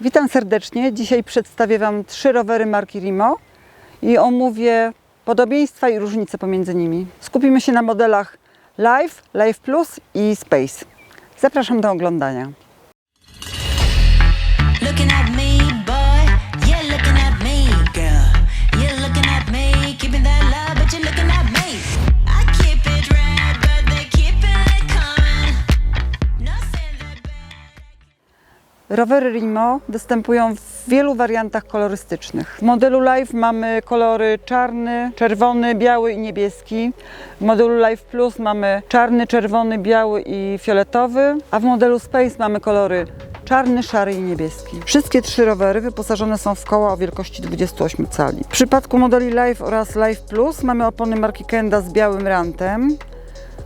Witam serdecznie. Dzisiaj przedstawię Wam trzy rowery marki Rimo i omówię podobieństwa i różnice pomiędzy nimi. Skupimy się na modelach Life, Life Plus i Space. Zapraszam do oglądania. Rowery Rimo występują w wielu wariantach kolorystycznych. W modelu Life mamy kolory czarny, czerwony, biały i niebieski. W modelu Life Plus mamy czarny, czerwony, biały i fioletowy, a w modelu Space mamy kolory czarny, szary i niebieski. Wszystkie trzy rowery wyposażone są w koła o wielkości 28 cali. W przypadku modeli Life oraz Life Plus mamy opony marki Kenda z białym rantem.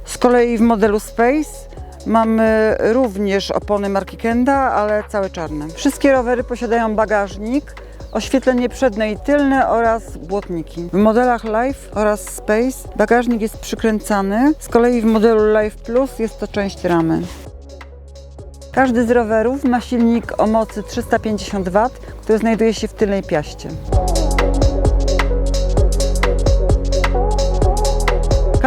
Z kolei w modelu Space mamy również opony marki Kenda, ale całe czarne. Wszystkie rowery posiadają bagażnik, oświetlenie przednie i tylne oraz błotniki. W modelach Life oraz Space bagażnik jest przykręcany, z kolei w modelu Life Plus jest to część ramy. Każdy z rowerów ma silnik o mocy 350 W, który znajduje się w tylnej piaście.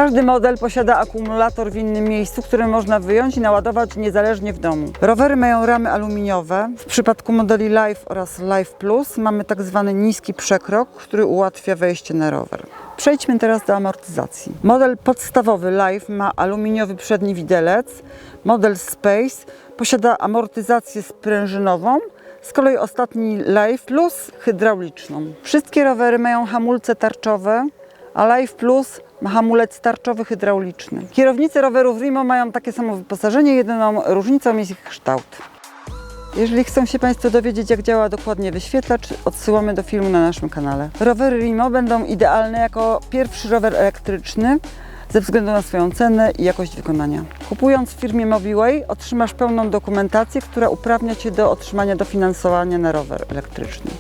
Każdy model posiada akumulator w innym miejscu, który można wyjąć i naładować niezależnie w domu. Rowery mają ramy aluminiowe. W przypadku modeli Life oraz Life Plus mamy tak zwany niski przekrok, który ułatwia wejście na rower. Przejdźmy teraz do amortyzacji. Model podstawowy Life ma aluminiowy przedni widelec. Model Space posiada amortyzację sprężynową, z kolei ostatni Life Plus hydrauliczną. Wszystkie rowery mają hamulce tarczowe, a Life Plus ma hamulec tarczowy hydrauliczny. Kierownice rowerów Rimo mają takie samo wyposażenie, jedyną różnicą jest ich kształt. Jeżeli chcą się Państwo dowiedzieć, jak działa dokładnie wyświetlacz, odsyłamy do filmu na naszym kanale. Rowery Rimo będą idealne jako pierwszy rower elektryczny ze względu na swoją cenę i jakość wykonania. Kupując w firmie Mobiway otrzymasz pełną dokumentację, która uprawnia Cię do otrzymania dofinansowania na rower elektryczny.